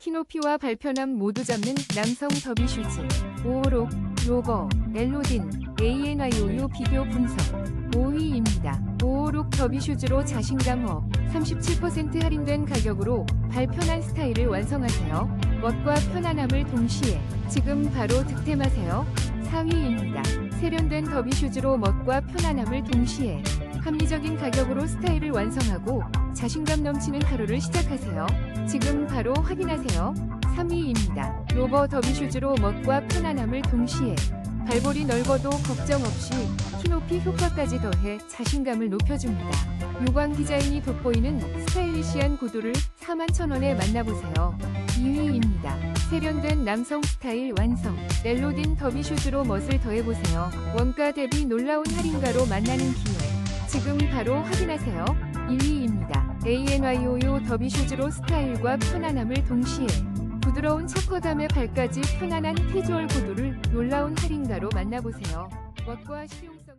키높이와 발편함 모두 잡는 남성 더비 슈즈. 오록, 로버, 멜로딘, ANIOU 비교 분석. 5위입니다. 오록 더비 슈즈로 자신감 업. 37% 할인된 가격으로 발편한 스타일을 완성하세요. 멋과 편안함을 동시에 지금 바로 득템하세요. 4위입니다. 세련된 더비 슈즈로 멋과 편안함을 동시에 합리적인 가격으로 스타일을 완성하고 자신감 넘치는 하루를 시작하세요. 지금 바로 확인하세요. 3위입니다. 로버 더비 슈즈로 멋과 편안함을 동시에 발볼이 넓어도 걱정 없이 키높이 효과까지 더해 자신감을 높여줍니다. 요광 디자인이 돋보이는 스타일리시한 구두를 41,000원에 만나보세요. 2위입니다. 세련된 남성 스타일 완성. 멜로딘 더비 슈즈로 멋을 더해보세요. 원가 대비 놀라운 할인가로 만나는 기회. 지금 바로 확인하세요. 1위입니다. ANYOU 더비 슈즈로 스타일과 편안함을 동시에 부드러운 착화감의 발까지 편안한 캐주얼 구두를 놀라운 할인가로 만나보세요. 멋과 실용성을